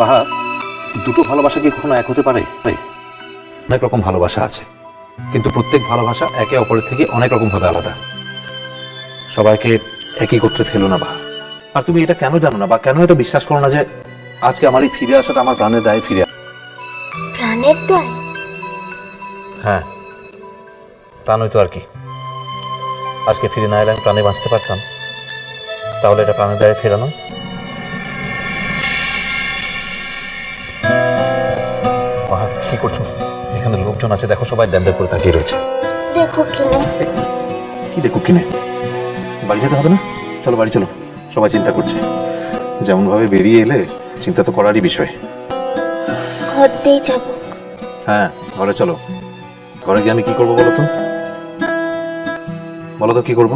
বাহা দুটো ভালোবাসা কি কখনো এক হতে পারে? অনেক রকম ভালোবাসা আছে কিন্তু প্রত্যেক ভালোবাসা একে অপরের থেকে অনেক রকম ভাবে আলাদা। সবাইকে একই করতে ফেলো না বাহা আর তুমি এটা কেন জানো না বা কেন এটা বিশ্বাস করো না যে আজকে আমার এই ফিরে আসাটা আমার প্রাণের দায়ে ফিরে প্রাণের দায়? হ্যাঁ তা নয়তো আর কি। আজকে ফিরে না এলে আমি প্রাণে বাঁচতে পারতাম। তাহলে এটা প্রাণের দায়ে ফেরানো। কি করছ? এখানে লোকজন আছে দেখো সবাই ড্যাম্পের করে তাকিয়ে রয়েছে। দেখো কিনা। কি দেখো কিনে? বাড়ি যেতে হবে না? চলো বাড়ি চলো। সবাই চিন্তা করছে। যেমন ভাবে বেরিয়ে এলে চিন্তা তো করারই বিষয়। ঘর দিয়ে যাব। হ্যাঁ ঘরে চলো। ঘরে গিয়ে আমি কি করব বলো তো? বলো তো কি করব?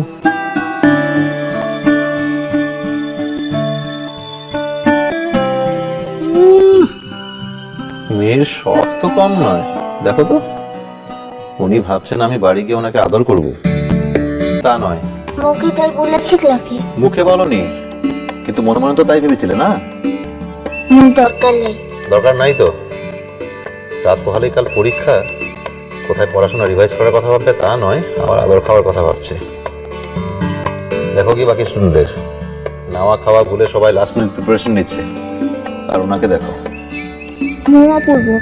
মেয়ের শখ তো কম নয়। দেখো তো। উনি ভাবছেন আমি বাড়ি গিয়ে ওনাকে আদর করব। তা নয়। মুখে তাই বলেছি নাকি? মুখে বলনি। কিন্তু মনে মনে তো তাই ভেবেছিলে না? দরকার নেই। দরকার নাই তো। রাত পোহালেই কাল পরীক্ষা। কোথায় পড়াশোনা রিভাইজ করার কথা ভাববে তা নয় আমার আদর খাওয়ার কথা ভাবছে। দেখো কি বাকি স্টুডেন্টদের নাওয়া খাওয়া ভুলে সবাই লাস্ট মিনিট প্রিপারেশন নিচ্ছে। আর ওনাকে দেখো। পড়ব।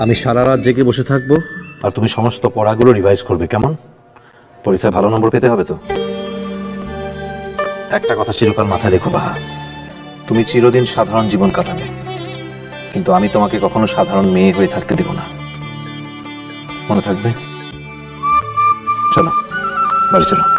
আমি সারা রাত জেগে বসে থাকব। আর তুমি সমস্ত পড়াগুলো রিভাইজ করবে কেমন? পরীক্ষায় ভালো নম্বর পেতে হবে তো? একটা কথা চিরকাল মাথায় রেখো বাহা। তুমি চিরদিন সাধারণ জীবন কাটাবে। কিন্তু আমি তোমাকে কখনো সাধারণ মেয়ে হয়ে থাকতে দেব না। মনে থাকবে? চলো বাড়ি চলো।